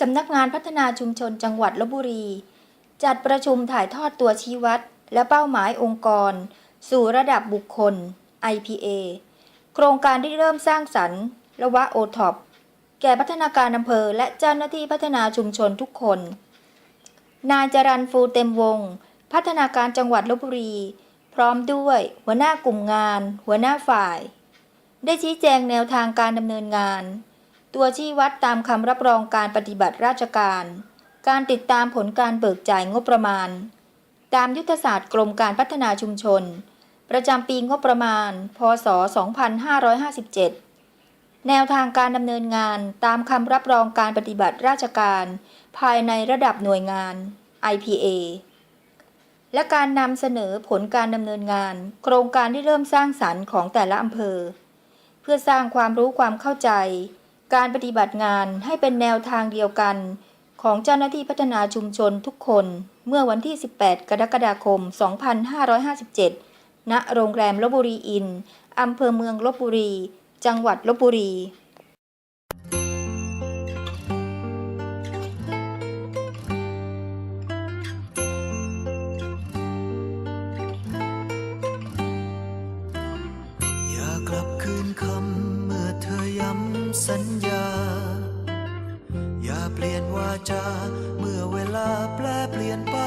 สำนักงานพัฒนาชุมชนจังหวัดลบบุรี จัดประชุมถ่ายทอดตัวชี้วัด และเป้าหมายองค์กร สู่ระดับบุคคล IPA โครงการที่เริ่มสร้างสรรค์ระวะโอท็อปแก่พัฒนาการอำเภอและเจ้าหน้าที่พัฒนาชุมชนทุกคน นายจรันฟูเต็มวง พัฒนาการจังหวัดลบบุรี พร้อมด้วยหัวหน้ากลุ่มงาน หัวหน้าฝ่าย ได้ชี้แจงแนวทางการดำเนินงาน ตัวชี้วัดตามคำรับรองการปฏิบัติราชการ การติดตามผลการเบิกจ่ายงบประมาณ ตามยุทธศาสตร์กรมการพัฒนาชุมชน ประจำปีงบประมาณ พศ 2557 แนวทางการดำเนินงานตามคำรับรองการปฏิบัติราชการ ภายในระดับหน่วยงาน IPA และการนำเสนอผลการดำเนินงาน โครงการที่เริ่มสร้างสรรค์ของแต่ละอำเภอ เพื่อสร้างความรู้ความเข้าใจ การปฏิบัติงานให้เป็นแนวทางเดียวกัน ของเจ้าหน้าที่พัฒนาชุมชนทุกคนเมื่อวันที่ 18 กรกฎาคม 2557 ณ โรงแรมลบบุรีอิน อำเภอเมืองลบบุรี จังหวัดลบบุรีอย่ากลับคืนคำเมื่อเธอย้ำ สัญญา อย่าเปลี่ยนวาจา เมื่อเวลาแปลเปลี่ยนไป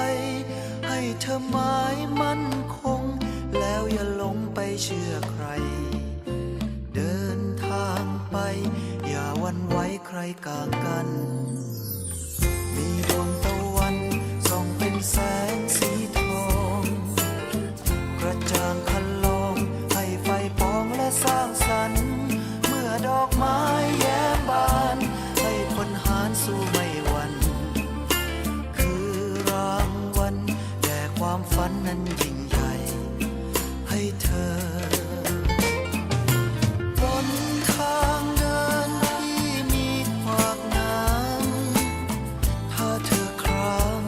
ให้เธอหมายมั่นคง แล้วอย่าหลงไปเชื่อใคร เดินทางไป อย่าหวันไหว้ใครกางกัน นั้นยิ่งใหญ่ให้เธอบนทางเดินที่มีขวากน้ำถ้าเธอคราง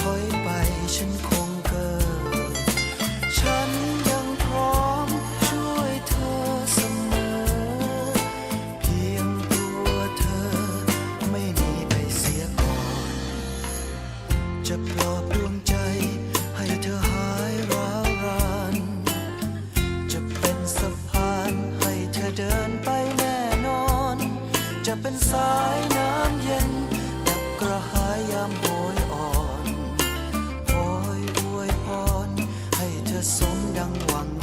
ถอยไปฉันคงเกิดฉันยังพร้อมช่วยเธอเสมอ เพียงตัวเธอไม่มีไปเสียก่อน จะปลอบดวงใจ สายน้ำเย็น ดับกระหายยามโหยอ่อนคอยอวยพรให้เธอสมดังหวัง